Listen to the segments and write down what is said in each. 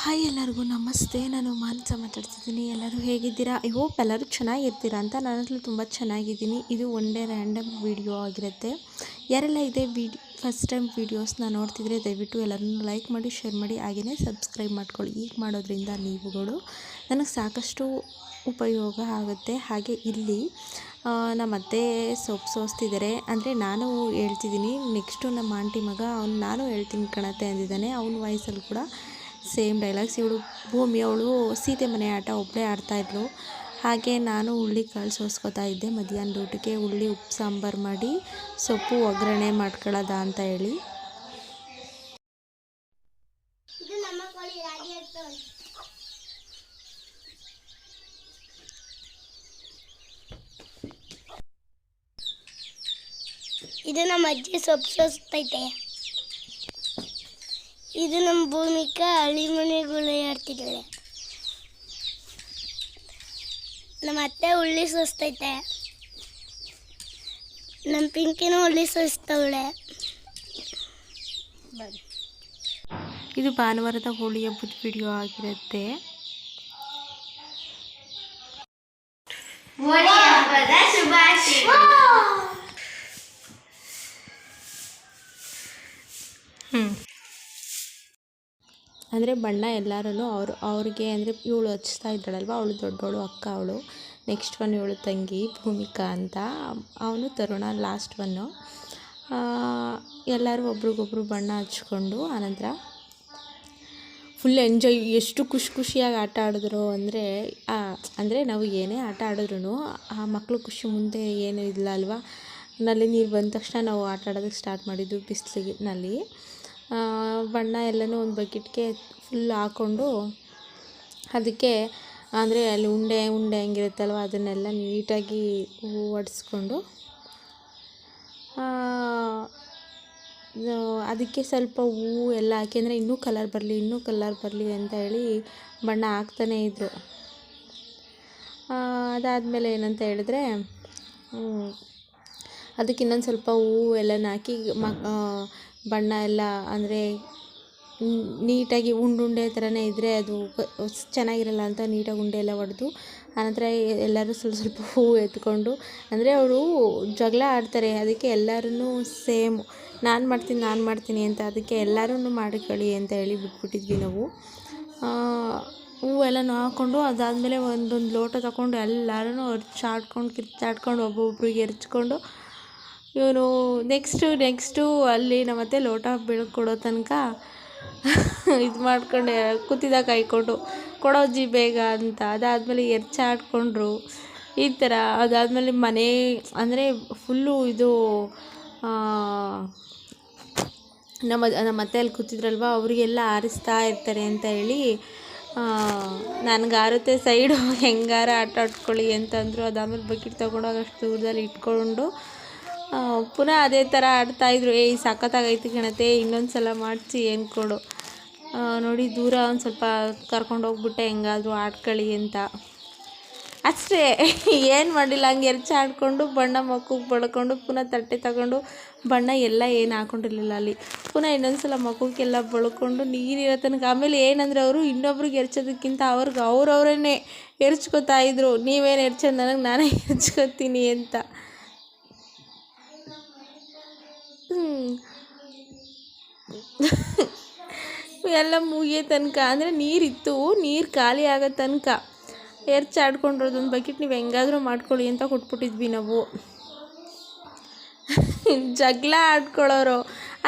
Hi ಎಲ್ಲರಿಗೂ, ನಮಸ್ತೆ. ನಾನು ಮಾನಸ ಮಾತಾಡ್ತಿದ್ದೀನಿ. ಎಲ್ಲರೂ ಹೇಗಿದ್ದೀರಾ? ಐ ಹೋಪ್ ಎಲ್ಲರೂ ಚೆನ್ನಾಗಿರ್ತೀರಾ ಅಂತ ನಾನಂತಲೂ ತುಂಬ ಚೆನ್ನಾಗಿದ್ದೀನಿ. ಇದು ಡೇ ರ್ಯಾಂಡಮ್ ವೀಡಿಯೋ ಆಗಿರುತ್ತೆ. ಯಾರೆಲ್ಲ ಇದೇ ವಿಡಿ ಫಸ್ಟ್ ಟೈಮ್ ವೀಡಿಯೋಸ್ನ ನೋಡ್ತಿದ್ರೆ ದಯವಿಟ್ಟು ಎಲ್ಲರನ್ನೂ ಲೈಕ್ ಮಾಡಿ ಶೇರ್ ಮಾಡಿ ಹಾಗೆಯೇ ಸಬ್ಸ್ಕ್ರೈಬ್ ಮಾಡ್ಕೊಳ್ಳಿ. ಈಗ ಮಾಡೋದ್ರಿಂದ ನೀವುಗಳು ನನಗೆ ಸಾಕಷ್ಟು ಉಪಯೋಗ ಆಗುತ್ತೆ. ಹಾಗೆ ಇಲ್ಲಿ ನಮ್ಮ ಅತ್ತೆ ಸೊಪ್ಪು ಸೋಸ್ತಿದ್ದಾರೆ ಅಂದರೆ ನಾನು ಹೇಳ್ತಿದ್ದೀನಿ ನೆಕ್ಸ್ಟು ನಮ್ಮ ಆಂಟಿ ಮಗ, ಅವ್ನು ನಾನು ಹೇಳ್ತೀನಿ ಕಣತ್ತೆ ಅಂದಿದ್ದಾನೆ. ಅವನ ವಯಸ್ಸಲ್ಲಿ ಕೂಡ ಸೇಮ್ ಡೈಲಾಗ್ಸ್ ಇವಳು ಭೂಮಿ, ಅವಳು ಸೀತೆ ಮನೆ ಆಟ ಒಬ್ಬಳೇ ಆಡ್ತಾಯಿದ್ಲು ಹಾಗೆ ನಾನು ಹುಳ್ಳಿ ಕಾಳು ಸೋಸ್ಕೊತಾ ಇದ್ದೆ ಮಧ್ಯಾಹ್ನದ ಊಟಕ್ಕೆ. ಹುಳ್ಳಿ ಉಪ್ಪು, ಸಾಂಬಾರು ಮಾಡಿ, ಸೊಪ್ಪು ಒಗ್ಗರಣೆ ಮಾಡ್ಕೊಳ್ಳೋದ ಅಂತ ಹೇಳಿ. ಇದು ನಮ್ಮ ಅಜ್ಜಿ ಸೊಪ್ಪು ಸೋಸ್ತೈತೆ ಇದು ನಮ್ಮ ಭೂಮಿಕ ಮನೆಗಳು ಆಡ್ತಿದ್ದಾಳೆ ನಮ್ಮ ಅತ್ತೆ ಉಳ್ಳಿ ಸೋಸ್ತೈತೆ. ನಮ್ಮ ಪಿಂಕಿನೂ ಉಳ್ಳಿ ಸೋಸ್ತವಳೆ. ಇದು ಭಾನುವಾರದ ಹೋಳಿ ಹಬ್ಬದ ವಿಡಿಯೋ ಆಗಿರುತ್ತೆ. ಹ್ಞೂ ಅಂದರೆ ಬಣ್ಣ ಎಲ್ಲರೂ ಅವ್ರು, ಅವ್ರಿಗೆ ಅಂದರೆ ಇವಳು ಹಚ್ತಾ ಇದ್ದಾಳಲ್ವ, ಅವಳು ದೊಡ್ಡವಳು, ಅಕ್ಕ ಅವಳು. ನೆಕ್ಸ್ಟ್ ಒನ್ ಇವಳು ತಂಗಿ, ಭೂಮಿಕಾ ಅಂತ. ಅವನು ತರುಣ ಲಾಸ್ಟ್ ಒನ್ನು ಎಲ್ಲರೂ ಒಬ್ರಿಗೊಬ್ರು ಬಣ್ಣ ಹಚ್ಕೊಂಡು, ಆನಂತರ ಫುಲ್ ಎಂಜಾಯ್ ಎಷ್ಟು ಖುಷಿ ಖುಷಿಯಾಗಿ ಆಟ ಆಡಿದ್ರು ಅಂದರೆ ಅಂದರೆ ನಾವು ಏನೇ ಆಟ ಆಡಿದ್ರು ಆ ಮಕ್ಕಳು ಖುಷಿ ಮುಂದೆ ಏನೂ ಇಲ್ಲ ಅಲ್ವಾ ನಲ್ಲಿ ನೀರು ಬಂದ ತಕ್ಷಣ ನಾವು ಆಟ ಆಡೋದಕ್ಕೆ ಸ್ಟಾರ್ಟ್ ಮಾಡಿದ್ದು ಬಿಸಿಲಿನಲ್ಲಿ ಬಣ್ಣ ಎಲ್ಲನೂ ಒಂದು ಬಕೆಟ್ಗೆ ಫುಲ್ ಹಾಕ್ಕೊಂಡು ಅದಕ್ಕೆ ಅಂದರೆ ಅಲ್ಲಿ ಉಂಡೆ ಉಂಡೆ ಹೆಂಗಿರುತ್ತಲ್ವ ಅದನ್ನೆಲ್ಲ ನೀಟಾಗಿ ಒಡಿಸ್ಕೊಂಡು ಅದಕ್ಕೆ ಸ್ವಲ್ಪ ಹೂವು ಎಲ್ಲ ಹಾಕಿ, ಅಂದರೆ ಇನ್ನೂ ಕಲರ್ ಬರಲಿ, ಇನ್ನೂ ಕಲರ್ ಬರಲಿ ಅಂತ ಹೇಳಿ ಬಣ್ಣ ಹಾಕ್ತಾನೇ ಇದ್ದರು ಅದಾದಮೇಲೆ ಏನಂತ ಹೇಳಿದ್ರೆ ಅದಕ್ಕೆ ಇನ್ನೊಂದು ಸ್ವಲ್ಪ ಹೂವು ಎಲ್ಲನ ಹಾಕಿ ಮ ಬಣ್ಣ ಎಲ್ಲ ಅಂದರೆ ನೀಟಾಗಿ ಉಂಡುಂಡೆ ಥರನೇ ಇದ್ದರೆ ಅದು ಚೆನ್ನಾಗಿರಲ್ಲ ಅಂತ ನೀಟಾಗಿ ಉಂಡೆ ಎಲ್ಲ ಹೊಡೆದು ಆನಂತರ ಎಲ್ಲರೂ ಸ್ವಲ್ಪ ಸ್ವಲ್ಪ ಹೂವು ಎತ್ಕೊಂಡು, ಅಂದರೆ ಅವರು ಜಗಳ ಆಡ್ತಾರೆ, ಅದಕ್ಕೆ ಎಲ್ಲರೂ ಸೇಮ್ ನಾನು ಮಾಡ್ತೀನಿ ನಾನು ಮಾಡ್ತೀನಿ ಅಂತ ಅದಕ್ಕೆ ಎಲ್ಲರೂ ಮಾಡ್ಕೊಳ್ಳಿ ಅಂತ ಹೇಳಿ ಬಿಟ್ಬಿಟ್ಟಿದ್ವಿ ನಾವು. ಹೂವೆಲ್ಲನೂ ಹಾಕ್ಕೊಂಡು ಅದಾದಮೇಲೆ ಒಂದೊಂದು ಲೋಟ ತಗೊಂಡು ಎಲ್ಲರೂ ಕಿರ್ಚಾಡ್ಕೊಂಡು ಒಬ್ಬೊಬ್ರಿಗೆ ಎರಚ್ಕೊಂಡು ಇವನು ನೆಕ್ಸ್ಟು ನೆಕ್ಸ್ಟು ಅಲ್ಲಿ ನಮ್ಮತ್ತೆ ಲೋಟ ಬೀಳ್ಕೊಡೋ ತನಕ ಇದು ಮಾಡ್ಕೊಂಡೆ, ಕೂತಿದ್ದ ಕಾಯ್ಕೊಂಡು ಕೊಡೋಜ್ಜಿ ಬೇಗ ಅಂತ. ಅದಾದಮೇಲೆ ಎರ್ಚಾಡ್ಕೊಂಡ್ರು ಈ ಥರ ಅದಾದಮೇಲೆ ಮನೆ, ಅಂದರೆ ಫುಲ್ಲು ಇದು ನಮ್ಮ ನಮ್ಮ ಅತ್ತೆ ಅಲ್ಲಿ ಕೂತಿದ್ರಲ್ವ, ಅವರಿಗೆಲ್ಲ ಆರಿಸ್ತಾ ಇರ್ತಾರೆ ಅಂತ ಹೇಳಿ ನನಗೆ ಆರುತ್ತೆ ಸೈಡು, ಹೆಂಗಾರ ಆಟ ಆಡ್ಕೊಳ್ಳಿ ಅಂತಂದರು. ಅದಾದಮೇಲೆ ಬಕೆಟ್ ತೊಗೊಂಡೋಗಿ ಅಷ್ಟು ದೂರದಲ್ಲಿ ಇಟ್ಕೊಂಡು ಪುನಃ ಅದೇ ಥರ ಆಡ್ತಾಯಿದ್ರು, ಏಯ್, ಸಖತ್ತಾಗೈತಿ ಕಣತೆ, ಇನ್ನೊಂದು ಸಲ ಮಾಡಿಸಿ ಏನು ಕೊಡು. ನೋಡಿ, ದೂರ ಒಂದು ಸ್ವಲ್ಪ ಕರ್ಕೊಂಡೋಗ್ಬಿಟ್ಟೆ ಹೆಂಗಾದರೂ ಆಡ್ಕೊಳ್ಳಿ ಅಂತ. ಅಷ್ಟೇ, ಏನು ಮಾಡಿಲ್ಲ, ಹಂಗೆ ಎರಚ ಆಡಿಕೊಂಡು, ಬಣ್ಣ ಮಕ್ಕು ಬಳ್ಕೊಂಡು, ಪುನಃ ತಟ್ಟೆ ತಗೊಂಡು, ಬಣ್ಣ ಎಲ್ಲ ಏನು ಹಾಕೊಂಡಿರಲಿಲ್ಲ ಅಲ್ಲಿ. ಪುನಃ ಇನ್ನೊಂದು ಸಲ ಮಕ್ಕಕ್ಕೆಲ್ಲ ಬಳ್ಕೊಂಡು, ನೀರಿರೋ ತನಕ, ಆಮೇಲೆ ಏನಂದರೆ ಅವರು ಇನ್ನೊಬ್ರಿಗೆ ಎರಚೋದಕ್ಕಿಂತ ಅವ್ರಿಗೆ ಅವ್ರವ್ರೇ ಎರಚ್ಕೋತಾ ಇದ್ರು. ನೀವೇನು ಎರಚೋದು, ನನಗೆ ನಾನೇ ಎರಚ್ಕೋತೀನಿ ಅಂತ. ಎಲ್ಲ ಮುಗಿಯೋ ತನಕ, ಅಂದರೆ ನೀರಿತ್ತು, ನೀರು ಖಾಲಿ ಆಗೋ ತನಕ ಎರ್ಚಾಡ್ಕೊಂಡಿರೋದು ಒಂದು ಬಕೆಟ್ ನೀವು ಹೆಂಗಾದ್ರೂ ಮಾಡ್ಕೊಳ್ಳಿ ಅಂತ ಕೊಟ್ಬಿಟ್ಟಿದ್ವಿ ನಾವು. ಜಗಳ ಆಡ್ಕೊಳ್ಳೋರು.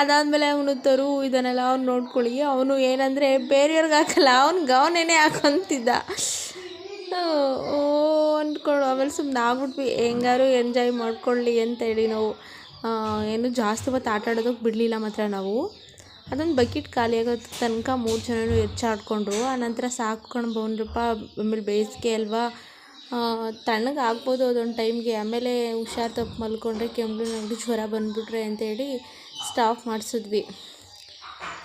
ಅದಾದಮೇಲೆ ಅವನು ತರು, ಇದನ್ನೆಲ್ಲ ಅವ್ನು ನೋಡ್ಕೊಳ್ಳಿ. ಅವನು ಏನಂದರೆ ಬೇರೆಯವ್ರಿಗೆ ಹಾಕಲ್ಲ ಅವ್ನಿಗೆ ಅವನೇನೆ ಹಾಕೊಂತಿದ್ದ. ಓ ಅಂದ್ಕೊಂಡು ಆಮೇಲೆ ಸುಮ್ಮನೆ ಆಗ್ಬಿಟ್ವಿ. ಹೆಂಗಾರು ಎಂಜಾಯ್ ಮಾಡ್ಕೊಳ್ಳಿ ಅಂತೇಳಿ ನಾವು. ಏನು ಜಾಸ್ತಿ ಹೊತ್ತು ಆಟ ಆಡೋದಕ್ಕೆ ಬಿಡಲಿಲ್ಲ ಮಾತ್ರ ನಾವು. ಅದೊಂದು ಬಕೆಟ್ ಖಾಲಿಯಾಗೋ ತನಕ ಮೂರು ಜನನು ಹೆಚ್ಚಾಡ್ಕೊಂಡ್ರು ಆನಂತರ ಸಾಕ್ಕೊಂಡು ಬಂದ್ರಪ್ಪ ಆಮೇಲೆ ಬೇಸಿಗೆ ಅಲ್ವಾ ತಣ್ಣಗೆ ಆಗ್ಬೋದು ಅದೊಂದು ಟೈಮ್ಗೆ. ಆಮೇಲೆ ಹುಷಾರು ತಪ್ಪು ಮಲ್ಕೊಂಡ್ರೆ ಕೆಮ್ಮು ನೆಗಡಿ ಜ್ವರ ಬಂದುಬಿಟ್ರೆ ಅಂತೇಳಿ ಸ್ಟಾಪ್ ಮಾಡಿಸಿದ್ವಿ.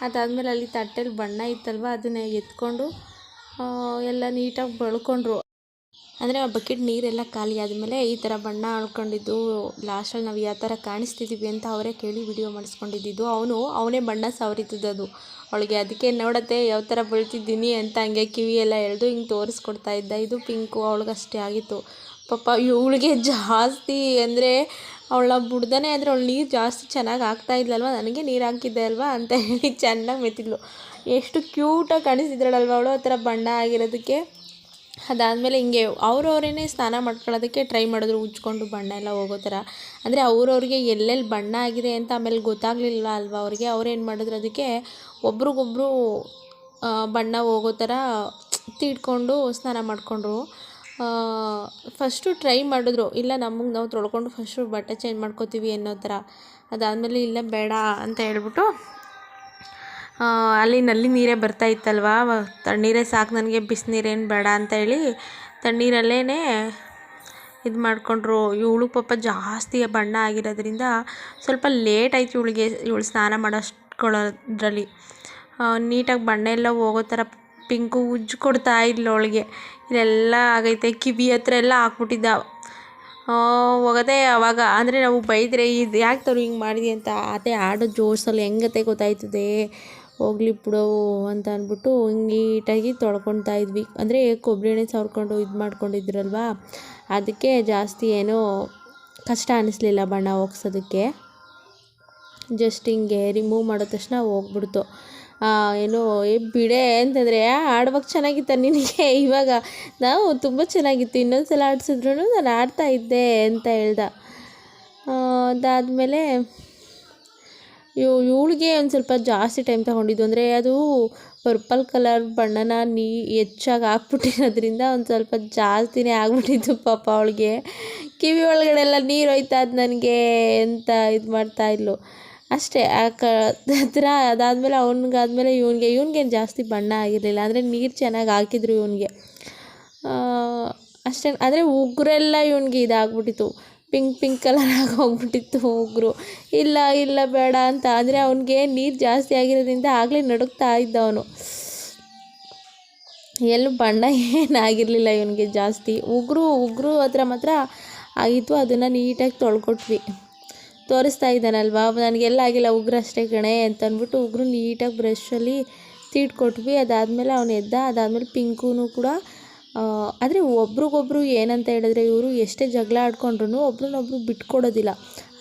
ಅದಾದಮೇಲೆ ಅಲ್ಲಿ ತಟ್ಟೆಲಿ ಬಣ್ಣ ಇತ್ತಲ್ವ, ಅದನ್ನ ಎತ್ಕೊಂಡು ಎಲ್ಲ ನೀಟಾಗಿ ಬಳ್ಕೊಂಡ್ರು. ಅಂದರೆ ಆ ಬಕೆಟ್ ನೀರೆಲ್ಲ ಖಾಲಿ ಆದಮೇಲೆ ಈ ಥರ ಬಣ್ಣ ಹಾಕೊಂಡಿದ್ದು ಲಾಸ್ಟಲ್ಲಿ ನಾವು ಯಾವ ಥರ ಕಾಣಿಸ್ತಿದ್ದೀವಿ ಅಂತ ಅವರೇ ಕೇಳಿ ವಿಡಿಯೋ ಮಾಡಿಸ್ಕೊಂಡಿದ್ದು ಅವನು, ಅವನೇ ಬಣ್ಣ ಸವರಿತಿದ್ದದು ಅವಳಿಗೆ ಅದಕ್ಕೆ ನೋಡತ್ತೆ, ಯಾವ ಥರ ಬೀಳ್ತಿದ್ದೀನಿ ಅಂತ ಹಂಗೆ ಕಿವಿ ಎಲ್ಲ ಎಳೆದು ಹಿಂಗೆ ತೋರಿಸ್ಕೊಡ್ತಾ ಇದ್ದ. ಇದು ಪಿಂಕು, ಅವಳಿಗಷ್ಟೇ ಆಗಿತ್ತು. ಪಾಪ ಇವಳಿಗೆ ಜಾಸ್ತಿ ಅಂದರೆ ಅವಳ ಬುಡ್ದನೇ ಆದರೆ ಅವಳು ನೀರು ಜಾಸ್ತಿ ಚೆನ್ನಾಗಿ ಆಗ್ತಾ ಇದ್ಲಲ್ವ? ನನಗೆ ನೀರು ಹಾಕಿದ್ದೆ ಅಲ್ವಾ? ಅಂತ ಹೇಳಿ ಚೆನ್ನಾಗಿ ಮೆತ್ತಿದ್ಲು. ಎಷ್ಟು ಕ್ಯೂಟಾಗಿ ಕಾಣಿಸ್ತಿದ್ರಳಲ್ವ ಅವಳು ಆ ಥರ ಬಣ್ಣ ಆಗಿರೋದಕ್ಕೆ. ಅದಾದಮೇಲೆ ಹಿಂಗೆ ಅವ್ರವ್ರೇ ಸ್ನಾನ ಮಾಡ್ಕೊಳ್ಳೋದಕ್ಕೆ ಟ್ರೈ ಮಾಡಿದ್ರು ಉಜ್ಕೊಂಡು ಬಣ್ಣ ಎಲ್ಲ ಹೋಗೋ ಥರ. ಅಂದರೆ ಅವ್ರವ್ರಿಗೆ ಎಲ್ಲೆಲ್ಲಿ ಬಣ್ಣ ಆಗಿದೆ ಅಂತ ಆಮೇಲೆ ಗೊತ್ತಾಗಲಿಲ್ಲ ಅಲ್ವಾ ಅವ್ರಿಗೆ. ಅವ್ರೇನು ಮಾಡಿದ್ರು ಅದಕ್ಕೆ ಒಬ್ರಿಗೊಬ್ರು ಬಣ್ಣ ಹೋಗೋ ಥರ ತೀಡ್ಕೊಂಡು ಸ್ನಾನ ಮಾಡಿಕೊಂಡ್ರು. ಫಸ್ಟು ಟ್ರೈ ಮಾಡಿದ್ರು. ಇಲ್ಲ, ನಮಗೆ ನಾವು ತೊಳ್ಕೊಂಡು ಫಸ್ಟು ಬಟ್ಟೆ ಚೇಂಜ್ ಮಾಡ್ಕೋತೀವಿ ಅನ್ನೋ ಥರ. ಅದಾದಮೇಲೆ ಇಲ್ಲ, ಬೇಡ ಅಂತ ಹೇಳ್ಬಿಟ್ಟು ಅಲ್ಲಿ ನಲ್ಲಿ ನೀರೇ ಬರ್ತಾ ಇತ್ತಲ್ವಾ? ತಣ್ಣೀರೇ ಸಾಕು, ನನಗೆ ಬಿಸಿನೀರೇನು ಬೇಡ ಅಂತ ಹೇಳಿ ತಣ್ಣೀರಲ್ಲೇ ಇದು ಮಾಡಿಕೊಂಡ್ರು. ಇವಳು ಪಾಪ ಜಾಸ್ತಿ ಬಣ್ಣ ಆಗಿರೋದ್ರಿಂದ ಸ್ವಲ್ಪ ಲೇಟ್ ಆಯ್ತು ಇವಳಿಗೆ, ಇವಳು ಸ್ನಾನ ಮಾಡೋಷ್ಟ್ಕೊಳ್ಳೋದ್ರಲ್ಲಿ. ನೀಟಾಗಿ ಬಣ್ಣ ಎಲ್ಲ ಹೋಗೋ ಥರ ಪಿಂಕು ಉಜ್ಜು ಕೊಡ್ತಾ ಇದ್ಲು ಅವಳಿಗೆ. ಇದೆಲ್ಲ ಆಗೈತೆ, ಕಿವಿ ಹತ್ರ ಎಲ್ಲ ಹಾಕ್ಬಿಟ್ಟಿದ್ದ. ಹೋಗೋದೇ ಅವಾಗ, ಅಂದರೆ ನಾವು ಬೈದರೆ, ಇದು ಯಾಕೆ ತರು ಹಿಂಗೆ ಮಾಡಿದೆ? ಅಂತ ಅದೇ ಆಡೋ ಜೋಶಲ್ಲಿ ಹೆಂಗತೆ ಗೊತ್ತಾಯ್ತದೆ. ಹೋಗ್ಲಿ ಬಿಡು ಅಂತ ಅಂದ್ಬಿಟ್ಟು ನೀಟಾಗಿ ತೊಳ್ಕೊತಾ ಇದ್ವಿ. ಅಂದರೆ ಕೊಬ್ಬರಿ ಎಣ್ಣೆ ಸವರ್ಕೊಂಡು ಇದು ಮಾಡ್ಕೊಂಡಿದ್ರಲ್ವಾ? ಅದಕ್ಕೆ ಜಾಸ್ತಿ ಏನೂ ಕಷ್ಟ ಅನ್ನಿಸ್ಲಿಲ್ಲ ಬಣ್ಣ ಹೋಗ್ಸೋದಕ್ಕೆ ಜಸ್ಟ್ ಹಿಂಗೆ ರಿಮೂವ್ ಮಾಡಿದ ತಕ್ಷಣ ಹೋಗ್ಬಿಡ್ತು. ಏನು, ಏ, ಬಿಡೆ ಅಂತಂದರೆ ಆಡುವಾಗ ಚೆನ್ನಾಗಿತ್ತ ನಿನಗೆ? ಇವಾಗ ನಾವು ತುಂಬ ಚೆನ್ನಾಗಿತ್ತು. ಇನ್ನೊಂದು ಸಲ ಆಡಿಸಿದ್ರು ನಾನು ಆಡ್ತಾ ಇದ್ದೆ ಅಂತ ಹೇಳ್ದ. ಅದಾದಮೇಲೆ ಇವ್ ಇವಳಿಗೆ ಒಂದು ಸ್ವಲ್ಪ ಜಾಸ್ತಿ ಟೈಮ್ ತಗೊಂಡಿದ್ದು ಅಂದರೆ ಅದು ಪರ್ಪಲ್ ಕಲರ್ ಬಣ್ಣನ ನೀ ಹೆಚ್ಚಾಗಿ ಹಾಕ್ಬಿಟ್ಟಿರೋದ್ರಿಂದ ಒಂದು ಸ್ವಲ್ಪ ಜಾಸ್ತಿನೇ ಆಗ್ಬಿಟ್ಟಿತ್ತು ಪಾಪ ಅವಳಿಗೆ. ಕಿವಿ ಒಳಗಡೆ ಎಲ್ಲ ನೀರು ಹೋಯ್ತಾ ಅದು ನನಗೆ ಅಂತ ಇದು ಮಾಡ್ತಾ ಇದ್ಲು. ಅಷ್ಟೇ, ಆ ಕ, ಹತ್ರ ಅದಾದಮೇಲೆ ಅವನಿಗಾದ್ಮೇಲೆ ಇವನಿಗೆ, ಇವ್ನಿಗೇನು ಜಾಸ್ತಿ ಬಣ್ಣ ಆಗಿರಲಿಲ್ಲ. ಅಂದರೆ ನೀರು ಚೆನ್ನಾಗಿ ಹಾಕಿದ್ರು ಇವನಿಗೆ. ಅಷ್ಟೇ, ಅಂದರೆ ಉಗುರೆಲ್ಲ ಇವನಿಗೆ ಇದಾಗ್ಬಿಟ್ಟಿತ್ತು. ಪಿಂಕ್ ಪಿಂಕ್ ಕಲರ್ ಆಗಿ ಹೋಗ್ಬಿಟ್ಟಿತ್ತು ಉಗುರು. ಇಲ್ಲ ಇಲ್ಲ, ಬೇಡ ಅಂತ. ಅಂದರೆ ಅವನಿಗೆ ನೀರು ಜಾಸ್ತಿ ಆಗಿರೋದ್ರಿಂದ ಆಗಲೇ ನಡುಗ್ತಾ ಇದ್ದ ಅವನು ಎಲ್ಲೂ ಬಣ್ಣ ಏನಾಗಿರಲಿಲ್ಲ ಇವನಿಗೆ ಜಾಸ್ತಿ. ಉಗುರು ಉಗುರು ಹತ್ರ ಮಾತ್ರ ಆಗಿತ್ತು. ಅದನ್ನು ನೀಟಾಗಿ ತೊಳ್ಕೊಟ್ವಿ. ತೋರಿಸ್ತಾ ಇದ್ದಾನಲ್ವಾ? ನನಗೆಲ್ಲ ಆಗಿಲ್ಲ ಉಗುರು ಅಷ್ಟೇ ಕಣೆ ಅಂತ ಅಂದ್ಬಿಟ್ಟು ಉಗುರು ನೀಟಾಗಿ ಬ್ರಷಲ್ಲಿ ತೀಟ್ಕೊಟ್ವಿ ಅದಾದಮೇಲೆ ಅವನು ಎದ್ದ. ಅದಾದಮೇಲೆ ಪಿಂಕೂ ಕೂಡ ಆದರೆ ಒಬ್ರಿಗೊಬ್ರು ಏನಂತ ಹೇಳಿದ್ರೆ ಇವರು ಎಷ್ಟೇ ಜಗಳ ಆಡ್ಕೊಂಡ್ರು ಒಬ್ರನ್ನೊಬ್ರು ಬಿಟ್ಕೊಡೋದಿಲ್ಲ.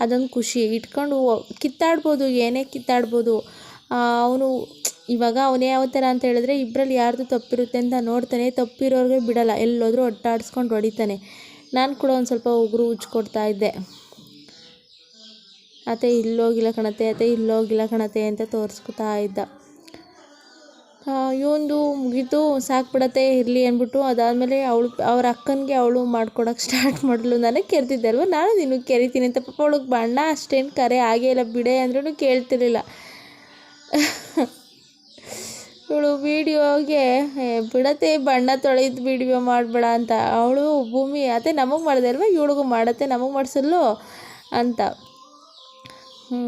ಅದೊಂದು ಖುಷಿ. ಇಟ್ಕೊಂಡು ಕಿತ್ತಾಡ್ಬೋದು, ಏನೇ ಕಿತ್ತಾಡ್ಬೋದು. ಅವನು ಇವಾಗ ಅವನೇ ಯಾವ ಥರ ಅಂತ ಹೇಳಿದ್ರೆ ಇಬ್ಬರಲ್ಲಿ ಯಾರ್ದು ತಪ್ಪಿರುತ್ತೆ ಅಂತ ನೋಡ್ತಾನೆ. ತಪ್ಪಿರೋರಿಗೆ ಬಿಡಲ್ಲ. ಎಲ್ಲೋದ್ರೂ ಒಟ್ಟಾಡಿಸ್ಕೊಂಡು ಹೊಡಿತಾನೆ. ನಾನು ಕೂಡ ಒಂದು ಸ್ವಲ್ಪ ಉಗುರು ಉಜ್ಕೊಡ್ತಾ ಇದ್ದೆ. ಅತ್ತೆ, ಇಲ್ಲೋಗಿಲ್ಲ ಕಣತೆ ಅತ್ತೆ, ಇಲ್ಲೋಗಿಲ್ಲ ಕಣತೆ ಅಂತ ತೋರಿಸ್ಕೊತಾ ಇದ್ದ. ಇವಂದು ಮುಗೀತು ಸಾಕು ಬಿಡತ್ತೆ ಇರಲಿ ಅಂದ್ಬಿಟ್ಟು ಅದಾದಮೇಲೆ ಅವಳು, ಅವ್ರ ಅಕ್ಕನಿಗೆ ಅವಳು ಮಾಡ್ಕೊಡೋಕೆ ಸ್ಟಾರ್ಟ್ ಮಾಡಲು. ನನಗೆ ಕೆರ್ತಿದ್ದೆ ಅಲ್ವ? ನಾನು ನಿನಗೆ ಕೆರಿತೀನಿ ಅಂತ. ಪಾಪ ಅವಳಿಗೆ ಬಣ್ಣ ಅಷ್ಟೇನು ಕರೆ ಆಗೇ ಇಲ್ಲ, ಬಿಡೆ ಅಂದ್ರೂ ಕೇಳ್ತಿರ್ಲಿಲ್ಲ. ಇವಳು ವೀಡಿಯೋಗೆ ಬಿಡತ್ತೆ, ಬಣ್ಣ ತೊಳೆದು ವಿಡಿಯೋ ಮಾಡಬೇಡ ಅಂತ. ಅವಳು, ಭೂಮಿ ಅತ್ತೆ ನಮಗೆ ಮಾಡಿದೆ ಅಲ್ವ? ಇವಳಿಗೂ ಮಾಡತ್ತೆ, ನಮಗೆ ಮಾಡಿಸಲು ಅಂತ. ಹ್ಞೂ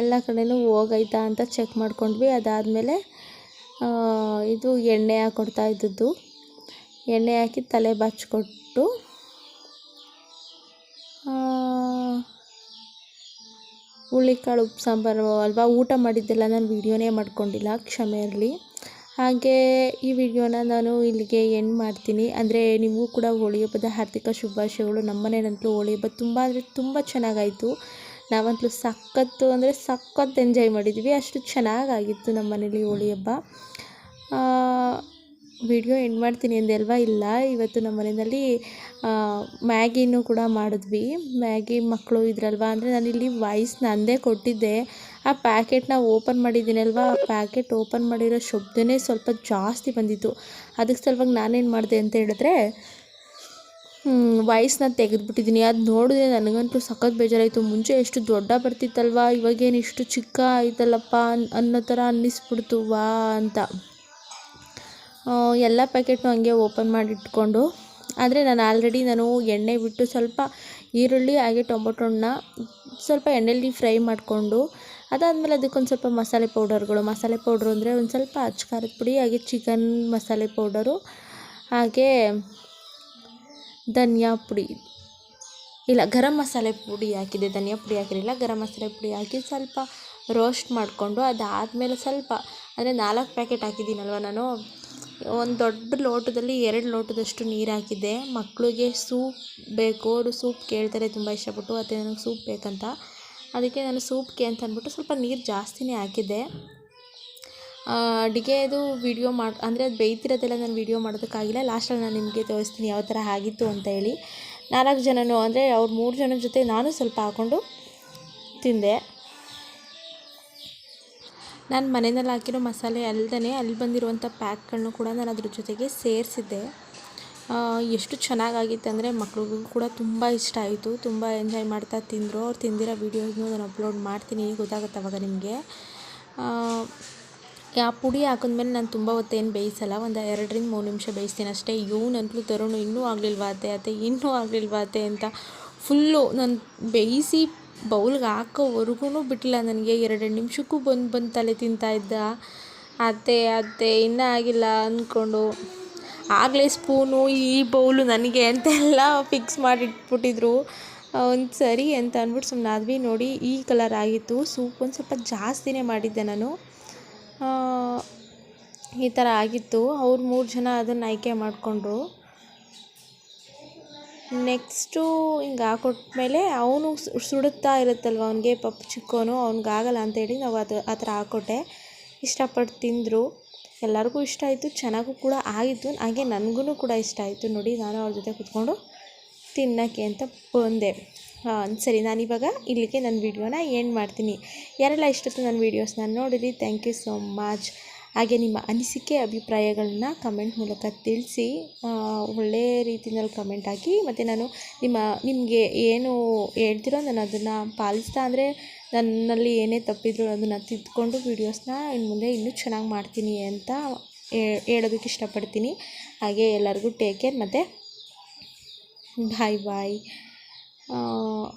ಎಲ್ಲ ಕಡೆಯೂ ಹೋಗೈತಾ ಅಂತ ಚೆಕ್ ಮಾಡ್ಕೊಂಡ್ವಿ. ಅದಾದಮೇಲೆ ಇದು ಎಣ್ಣೆ ಹಾಕ್ಕೊಡ್ತಾ ಇದ್ದದ್ದು. ಎಣ್ಣೆ ಹಾಕಿ ತಲೆ ಬಾಚ್ಕೊಟ್ಟು ಹುಳಿಕಾಳು ಉಪ್ಪು ಸಾಂಬಾರು ಅಲ್ವಾ, ಊಟ ಮಾಡಿದ್ದೆಲ್ಲ ನಾನು ವೀಡಿಯೋನೇ ಮಾಡ್ಕೊಂಡಿಲ್ಲ ಕ್ಷಮೆ ಇರಲಿ. ಹಾಗೆ ಈ ವಿಡಿಯೋನ ನಾನು ಇಲ್ಲಿಗೆ ಎಂಡ್ ಮಾಡ್ತೀನಿ. ಅಂದರೆ ನಿಮಗೂ ಕೂಡ ಹೋಳಿ ಹಬ್ಬದ ಹಾರ್ದಿಕ ಶುಭಾಶಯಗಳು. ನಮ್ಮ ಮನೇಲಂತೂ ಹೋಳಿ ಹಬ್ಬ ತುಂಬ ಅಂದರೆ ತುಂಬ ಚೆನ್ನಾಗಾಯಿತು. ನಾವಂತೂ ಸಖತ್ತು ಅಂದರೆ ಸಖತ್ತು ಎಂಜಾಯ್ ಮಾಡಿದ್ವಿ. ಅಷ್ಟು ಚೆನ್ನಾಗಾಗಿತ್ತು ನಮ್ಮ ಮನೇಲಿ ಹೋಳಿ ಹಬ್ಬ. ವಿಡಿಯೋ ಎಂಡ್ ಮಾಡ್ತೀನಿ ಅಂದೆ ಅಲ್ವಾ? ಇಲ್ಲ, ಇವತ್ತು ನಮ್ಮ ಮನೆಯಲ್ಲಿ ಮ್ಯಾಗಿನೂ ಕೂಡ ಮಾಡಿದ್ವಿ. ಮ್ಯಾಗಿ ಮಕ್ಕಳು ಇದ್ರಲ್ವಾ? ಅಂದರೆ ನಾನಿಲ್ಲಿ ವಾಯ್ಸ್ ನಂದೇ ಕೊಟ್ಟಿದ್ದೆ. ಆ ಪ್ಯಾಕೆಟ್ನ ಓಪನ್ ಮಾಡಿದ್ದೀನಲ್ವ ಆ ಪ್ಯಾಕೆಟ್ ಓಪನ್ ಮಾಡಿರೋ ಶಬ್ದನೇ ಸ್ವಲ್ಪ ಜಾಸ್ತಿ ಬಂದಿತ್ತು. ಅದಕ್ಕೆ ಸಲುವಾಗಿ ನಾನೇನು ಮಾಡಿದೆ ಅಂತ ಹೇಳಿದ್ರೆ ವಾಯ್ಸ್ನ ತೆಗೆದುಬಿಟ್ಟಿದ್ದೀನಿ ಅದು ನೋಡಿದ್ರೆ ನನಗಂತೂ ಸಖತ್ ಬೇಜಾರಾಯಿತು. ಮುಂಚೆ ಎಷ್ಟು ದೊಡ್ಡ ಬರ್ತಿತ್ತಲ್ವ? ಇವಾಗೇನು ಇಷ್ಟು ಚಿಕ್ಕ ಆಯ್ತಲ್ಲಪ್ಪ ಅನ್- ಅನ್ನೋ ಥರ ಅನ್ನಿಸ್ಬಿಡ್ತು. ವಾ ಅಂತ. ಎಲ್ಲ ಪ್ಯಾಕೆಟ್ನು ಹಂಗೆ ಓಪನ್ ಮಾಡಿಟ್ಕೊಂಡು. ಆದರೆ ನಾನು ಆಲ್ರೆಡಿ ನಾನು ಎಣ್ಣೆ ಬಿಟ್ಟು ಸ್ವಲ್ಪ ಈರುಳ್ಳಿ, ಹಾಗೆ ಟೊಮೊಟೊ ಸ್ವಲ್ಪ ಎಣ್ಣೆಯಲ್ಲಿ ಫ್ರೈ ಮಾಡಿಕೊಂಡು, ಅದಾದಮೇಲೆ ಅದಕ್ಕೊಂದು ಸ್ವಲ್ಪ ಮಸಾಲೆ ಪೌಡರ್ಗಳು. ಮಸಾಲೆ ಪೌಡ್ರು ಅಂದರೆ ಒಂದು ಸ್ವಲ್ಪ ಅಚ್ಚ ಖಾರದ ಪುಡಿ, ಹಾಗೆ ಚಿಕನ್ ಮಸಾಲೆ ಪೌಡರು, ಹಾಗೆ ಧನಿಯಾ ಪುಡಿ. ಇಲ್ಲ, ಗರಂ ಮಸಾಲೆ ಪುಡಿ ಹಾಕಿದೆ ಧನಿಯಾ ಪುಡಿ ಹಾಕಿರಲಿಲ್ಲ, ಗರಂ ಮಸಾಲೆ ಪುಡಿ ಹಾಕಿ ಸ್ವಲ್ಪ ರೋಸ್ಟ್ ಮಾಡಿಕೊಂಡು ಅದಾದಮೇಲೆ ಸ್ವಲ್ಪ, ಅಂದರೆ ನಾಲ್ಕು ಪ್ಯಾಕೆಟ್ ಹಾಕಿದ್ದೀನಲ್ವ ನಾನು. ಒಂದು ದೊಡ್ಡ ಲೋಟದಲ್ಲಿ ಎರಡು ಲೋಟದಷ್ಟು ನೀರು ಹಾಕಿದ್ದೆ. ಮಕ್ಕಳಿಗೆ ಸೂಪ್ ಬೇಕು, ಅವರು ಸೂಪ್ ಕೇಳ್ತಾರೆ, ತುಂಬ ಇಷ್ಟಪಟ್ಟು ಮತ್ತು ನನಗೆ ಸೂಪ್ ಬೇಕಂತ. ಅದಕ್ಕೆ ನಾನು ಸೂಪ್ಗೆ ಅಂತ ಅಂದ್ಬಿಟ್ಟು ಸ್ವಲ್ಪ ನೀರು ಜಾಸ್ತಿನೇ ಹಾಕಿದ್ದೆ. ಅಡುಗೆದು ವಿಡಿಯೋ ಮಾಡಿ, ಅಂದರೆ ಅದು ಬೇಯ್ತಿರೋದೆಲ್ಲ ನಾನು ವಿಡಿಯೋ ಮಾಡೋದಕ್ಕಾಗಿಲ್ಲ. ಲಾಸ್ಟಲ್ಲಿ ನಾನು ನಿಮಗೆ ತೋರಿಸ್ತೀನಿ ಯಾವ ಥರ ಆಗಿತ್ತು ಅಂತ ಹೇಳಿ. ನಾಲ್ಕು ಜನನು, ಅಂದರೆ ಅವ್ರು ಮೂರು ಜನ ಜೊತೆ ನಾನು ಸ್ವಲ್ಪ ಹಾಕ್ಕೊಂಡು ತಿಂದೆ. ನಾನು ಮನೆಯಲ್ಲಿ ಹಾಕಿರೋ ಮಸಾಲೆ ಅಲ್ಲದೇ ಅಲ್ಲಿ ಬಂದಿರುವಂಥ ಪ್ಯಾಕ್ಗಳನ್ನೂ ಕೂಡ ನಾನು ಅದ್ರ ಜೊತೆಗೆ ಸೇರಿಸಿದ್ದೆ. ಎಷ್ಟು ಚೆನ್ನಾಗಾಗಿತ್ತು ಅಂದರೆ ಮಕ್ಳಿಗೂ ಕೂಡ ತುಂಬ ಇಷ್ಟ ಆಯಿತು. ತುಂಬ ಎಂಜಾಯ್ ಮಾಡ್ತಾ ತಿಂದರು. ಅವ್ರು ತಿಂದಿರೋ ವೀಡಿಯೋಸ್ನೂ ನಾನು ಅಪ್ಲೋಡ್ ಮಾಡ್ತೀನಿ. ಗೊತ್ತಾಗುತ್ತೆ ಅವಾಗ ನಿಮಗೆ. ಆ ಪುಡಿ ಹಾಕಿದ್ಮೇಲೆ ನಾನು ತುಂಬ ಹೊತ್ತೇನು ಬೇಯಿಸಲ್ಲ, ಒಂದು ಎರಡರಿಂದ ಮೂರು ನಿಮಿಷ ಬೇಯಿಸ್ತೀನಿ ಅಷ್ಟೇ. ಇವನಂತೂ ತರೋಣ, ಇನ್ನೂ ಆಗಲಿಲ್ವಾ ಅತ್ತೆ? ಇನ್ನೂ ಆಗಲಿಲ್ವಾ ಅತ್ತೆ ಅಂತ ಫುಲ್ಲು ನಾನು ಬೇಯಿಸಿ ಬೌಲ್ಗೆ ಹಾಕೋವರೆಗೂ ಬಿಟ್ಟಿಲ್ಲ ನನಗೆ. ಎರಡೆರಡು ನಿಮಿಷಕ್ಕೂ ಬಂದು ಬಂದು ತಲೆ ತಿಂತಾ ಇದ್ದ. ಅತ್ತೆ ಅತ್ತೆ, ಇನ್ನೂ ಆಗಿಲ್ಲ ಅಂದ್ಕೊಂಡು, ಆಗಲೇ ಸ್ಪೂನು ಈ ಬೌಲು ನನಗೆ ಅಂತೆಲ್ಲ ಫಿಕ್ಸ್ ಮಾಡಿಟ್ಬಿಟ್ಟಿದ್ರು. ಒಂದು ಸರಿ ಅಂತ ಅಂದ್ಬಿಟ್ಟು ಸುಮ್ಮನೆ ಆದ್ವಿ ನೋಡಿ, ಈ ಕಲರ್ ಆಗಿತ್ತು. ಸೂಪ್ ಒಂದು ಸ್ವಲ್ಪ ಜಾಸ್ತಿನೇ ಮಾಡಿದ್ದೆ ನಾನು. ಈ ಥರ ಆಗಿತ್ತು. ಅವ್ರು ಮೂರು ಜನ ಅದನ್ನು ಆಯ್ಕೆ ಮಾಡಿಕೊಂಡ್ರು. ನೆಕ್ಸ್ಟು ಹಿಂಗೆ ಹಾಕೊಟ್ಮೇಲೆ ಅವನು ಸುಡುತ್ತಾ ಇರುತ್ತಲ್ವ, ಅವನಿಗೆ ಪಪ್ಪು ಚಿಕ್ಕೋನು ಅವ್ನಿಗಾಗಲ್ಲ ಅಂತೇಳಿ ನಾವು ಅದು, ಆ ಥರ ಹಾಕೊಟ್ಟೆ. ಇಷ್ಟಪಟ್ಟು ತಿಂದರು. ಎಲ್ಲರಿಗೂ ಇಷ್ಟ ಆಯಿತು, ಚೆನ್ನಾಗೂ ಕೂಡ ಆಗಿತ್ತು. ಹಾಗೆ ನನಗೂ ಕೂಡ ಇಷ್ಟ ಆಯಿತು. ನೋಡಿ, ನಾನು ಅವ್ರ ಜೊತೆ ಕೂತ್ಕೊಂಡು ತಿನ್ನೋಕ್ಕೆ ಅಂತ ಬಂದೆ. ಹಾಂ, ಸರಿ ನಾನಿವಾಗ ಇಲ್ಲಿಗೆ ನನ್ನ ವೀಡಿಯೋನ ಎಂಡ್ ಮಾಡ್ತೀನಿ. ಯಾರೆಲ್ಲ ಇಷ್ಟೊತ್ತು ನನ್ನ ವೀಡಿಯೋಸ್ನ ನೋಡಿರಿ ಥ್ಯಾಂಕ್ ಯು ಸೋ ಮಚ್ ಹಾಗೆ ನಿಮ್ಮ ಅನಿಸಿಕೆ, ಅಭಿಪ್ರಾಯಗಳನ್ನ ಕಮೆಂಟ್ ಮೂಲಕ ತಿಳಿಸಿ ಒಳ್ಳೆಯ ರೀತಿಯಲ್ಲಿ ಕಮೆಂಟ್ ಹಾಕಿ, ಮತ್ತು ನಾನು ನಿಮ್ಮ, ನಿಮಗೆ ಏನು ಹೇಳ್ತಿರೋ ನಾನು ಅದನ್ನು ಪಾಲಿಸ್ತಾ ಅಂದರೆ ನನ್ನಲ್ಲಿ ಏನೇ ತಪ್ಪಿದ್ರು ಅದನ್ನು ತಿದ್ದುಕೊಂಡು ವೀಡಿಯೋಸ್ನ ಇನ್ನು ಮುಂದೆ ಇನ್ನೂ ಚೆನ್ನಾಗಿ ಮಾಡ್ತೀನಿ ಅಂತ ಹೇಳೋದಕ್ಕೆ ಇಷ್ಟಪಡ್ತೀನಿ. ಹಾಗೆ ಎಲ್ಲರಿಗೂ ಟೇಕ್ ಕೇರ್ ಮತ್ತು ಬಾಯ್ ಬಾಯ್ 哦